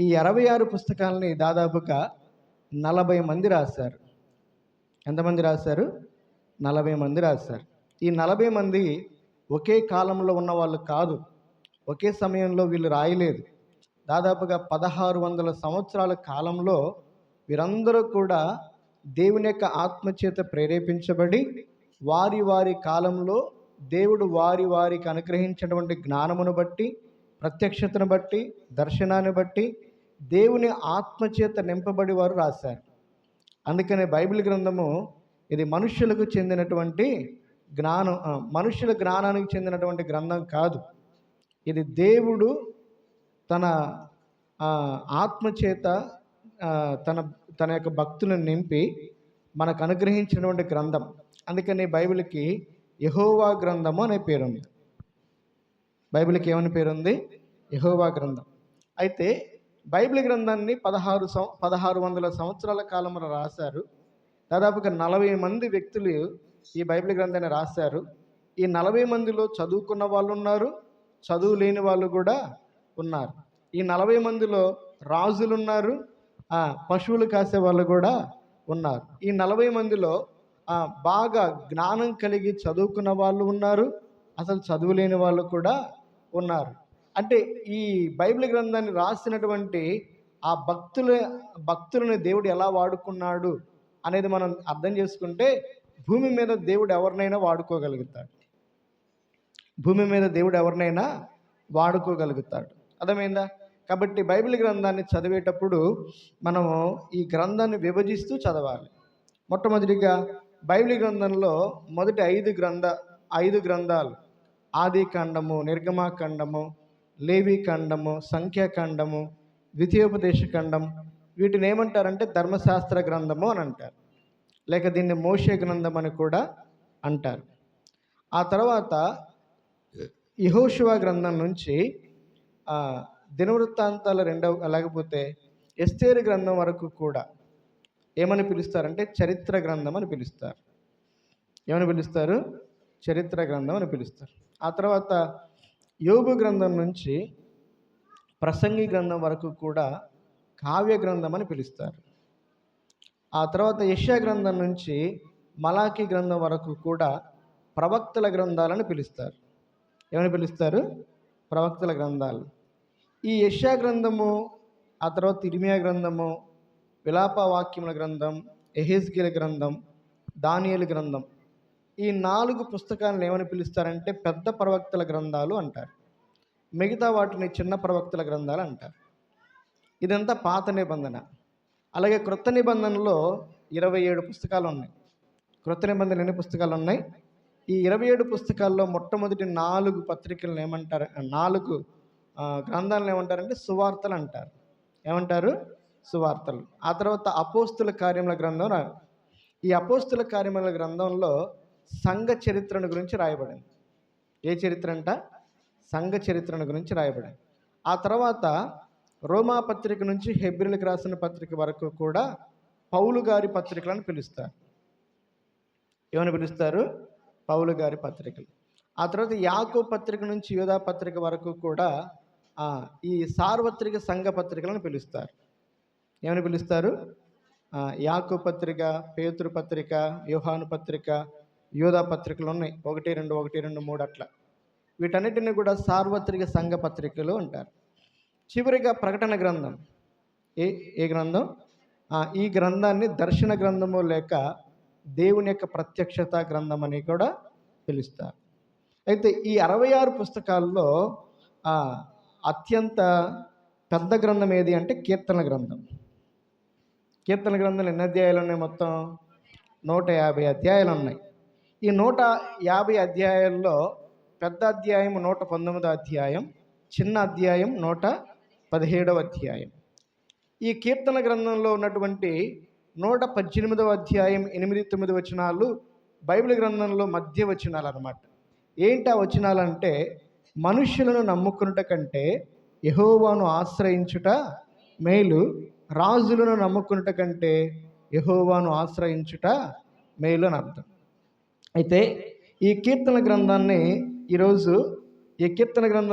ఈ అరవై ఆరు పుస్తకాలని దాదాపుగా నలభై మంది రాశారు. ఎంతమంది రాశారు? నలభై మంది రాశారు. ఈ నలభై మంది ఒకే కాలంలో ఉన్న వాళ్ళు కాదు. ఒకే సమయంలో వీళ్ళు రాయలేదు. దాదాపుగా పదహారు వందల సంవత్సరాల కాలంలో వీరందరూ కూడా దేవుని యొక్క ఆత్మచేత ప్రేరేపించబడి వారి వారి కాలంలో దేవుడు వారి వారికి అనుగ్రహించినటువంటి జ్ఞానమును బట్టి ప్రత్యక్షతను బట్టి దర్శనాన్ని బట్టి దేవుని ఆత్మచేత నింపబడి వారు రాశారు. అందుకనే బైబిల్ గ్రంథము ఇది మనుష్యులకు చెందినటువంటి జ్ఞానం మనుషుల మనుష్యుల జ్ఞానానికి చెందినటువంటి గ్రంథం కాదు. ఇది దేవుడు తన ఆత్మచేత తన తన యొక్క భక్తులను నింపి మనకు అనుగ్రహించినటువంటి గ్రంథం. అందుకని బైబిల్కి యహోవా గ్రంథము అనే పేరు ఉంది బైబిల్కి ఏమని పేరుంది? యహోవా గ్రంథం. అయితే బైబిల్ గ్రంథాన్ని పదహారు సం పదహారు వందల సంవత్సరాల కాలంలో రాశారు. దాదాపుగా నలభై మంది వ్యక్తులు ఈ బైబిల్ గ్రంథాన్ని రాశారు. ఈ నలభై మందిలో చదువుకున్న వాళ్ళు ఉన్నారు చదువు లేని వాళ్ళు కూడా ఉన్నారు. ఈ నలభై మందిలో రాజులు ఉన్నారు పశువులు కాసే వాళ్ళు కూడా ఉన్నారు. ఈ నలభై మందిలో బాగా జ్ఞానం కలిగి చదువుకున్న వాళ్ళు ఉన్నారు అసలు చదువు లేని వాళ్ళు కూడా ఉన్నారు. అంటే ఈ బైబిల్ గ్రంథాన్ని రాసినటువంటి ఆ భక్తుల భక్తులను దేవుడు ఎలా వాడుకున్నాడు అనేది మనం అర్థం చేసుకుంటే భూమి మీద దేవుడు ఎవరినైనా వాడుకోగలుగుతాడు. భూమి మీద దేవుడు ఎవరినైనా వాడుకోగలుగుతాడు. అర్థమైందా? కాబట్టి బైబిల్ గ్రంథాన్ని చదివేటప్పుడు మనము ఈ గ్రంథాన్ని విభజిస్తూ చదవాలి. మొట్టమొదటిగా బైబిల్ గ్రంథంలో మొదటి ఐదు గ్రంథ ఐదు గ్రంథాలు. ఆది కాండము నిర్గమాకాండము లేవికాండము సంఖ్యాకాండము ద్వితీయోపదేశ ఖండం. వీటిని ఏమంటారంటే ధర్మశాస్త్ర గ్రంథము అని అంటారు. లేక దీన్ని మోషే గ్రంథం అని కూడా అంటారు. ఆ తర్వాత యహోశివ గ్రంథం నుంచి దినవృత్తాంతాల రెండవ లేకపోతే ఎస్తేరు గ్రంథం వరకు కూడా ఏమని పిలుస్తారంటే చరిత్ర గ్రంథం అని పిలుస్తారు. ఏమని పిలుస్తారు? చరిత్ర గ్రంథం అని పిలుస్తారు. ఆ తర్వాత యోగు గ్రంథం నుంచి ప్రసంగి గ్రంథం వరకు కూడా కావ్య గ్రంథం అని పిలుస్తారు. ఆ తర్వాత యశా గ్రంథం నుంచి మలాఖీ గ్రంథం వరకు కూడా ప్రవక్తల గ్రంథాలని పిలుస్తారు. ఏమని పిలుస్తారు? ప్రవక్తల గ్రంథాలు. ఈ యశా గ్రంథము ఆ తర్వాత ఇర్మియా గ్రంథము విలాప వాక్యముల గ్రంథం ఎహెస్గిల గ్రంథం దానియలు గ్రంథం ఈ నాలుగు పుస్తకాలను ఏమని పిలుస్తారంటే పెద్ద ప్రవక్తల గ్రంథాలు అంటారు. మిగతా వాటిని చిన్న ప్రవక్తల గ్రంథాలు అంటారు. ఇదంతా పాత నిబంధన. అలాగే క్రొత్త నిబంధనలో ఇరవై ఏడు పుస్తకాలు ఉన్నాయి. క్రొత్త నిబంధనలు ఎన్ని పుస్తకాలు ఉన్నాయి? ఈ ఇరవై ఏడు పుస్తకాల్లో మొట్టమొదటి నాలుగు పత్రికలను ఏమంటారు? నాలుగు గ్రంథాలను ఏమంటారంటే సువార్తలు అంటారు. ఏమంటారు? సువార్తలు. ఆ తర్వాత అపోస్తుల కార్యముల గ్రంథం రా ఈ అపోస్తుల కార్యముల గ్రంథంలో సంఘ చరిత్రను గురించి రాయబడింది. ఏ చరిత్ర అంట? సంఘ చరిత్రను గురించి రాయబడింది. ఆ తర్వాత రోమా పత్రిక నుంచి హెబ్రిల్కి రాసిన పత్రిక వరకు కూడా పౌలు గారి పత్రికలను పిలుస్తారు. ఏమని పిలుస్తారు? పౌలు గారి పత్రికలు. ఆ తర్వాత యాకో పత్రిక నుంచి యోధా పత్రిక వరకు కూడా ఈ సార్వత్రిక సంఘ పత్రికలను పిలుస్తారు. ఏమని పిలుస్తారు? యాకో పత్రిక పేతురు పత్రిక యోహాను పత్రిక యూదా పత్రికలు ఉన్నాయి. ఒకటి రెండు ఒకటి రెండు మూడు అట్లా. వీటన్నిటిని కూడా సార్వత్రిక సంఘ పత్రికలు అంటారు. చివరిగా ప్రకటన గ్రంథం. ఏ ఏ గ్రంథం? ఈ గ్రంథాన్ని దర్శన గ్రంథము లేక దేవుని యొక్క ప్రత్యక్షత గ్రంథం అని కూడా పిలుస్తారు. అయితే ఈ అరవై ఆరు పుస్తకాల్లో అత్యంత పెద్ద గ్రంథం ఏది అంటే కీర్తన గ్రంథం. కీర్తన గ్రంథాలు ఎన్ని అధ్యాయాలు ఉన్నాయి మొత్తం? నూట యాభై అధ్యాయాలు ఉన్నాయి. ఈ నూట యాభై అధ్యాయాల్లో పెద్ద అధ్యాయం నూట పంతొమ్మిదో అధ్యాయం చిన్న అధ్యాయం నూట పదిహేడవ అధ్యాయం. ఈ కీర్తన గ్రంథంలో ఉన్నటువంటి నూట పద్దెనిమిదవ అధ్యాయం ఎనిమిది తొమ్మిది వచనాలు బైబిల్ గ్రంథంలో మధ్య వచనాలు అనమాట ఏంటి ఆ వచనాలు అంటే నమ్ముకునుట కంటే యహోవాను ఆశ్రయించుట మేలు రాజులను నమ్ముకునుట కంటే యహోవాను ఆశ్రయించుట మేలు అని అర్థం. అయితే ఈ కీర్తన గ్రంథాన్ని ఈరోజు ఈ కీర్తన గ్రంథం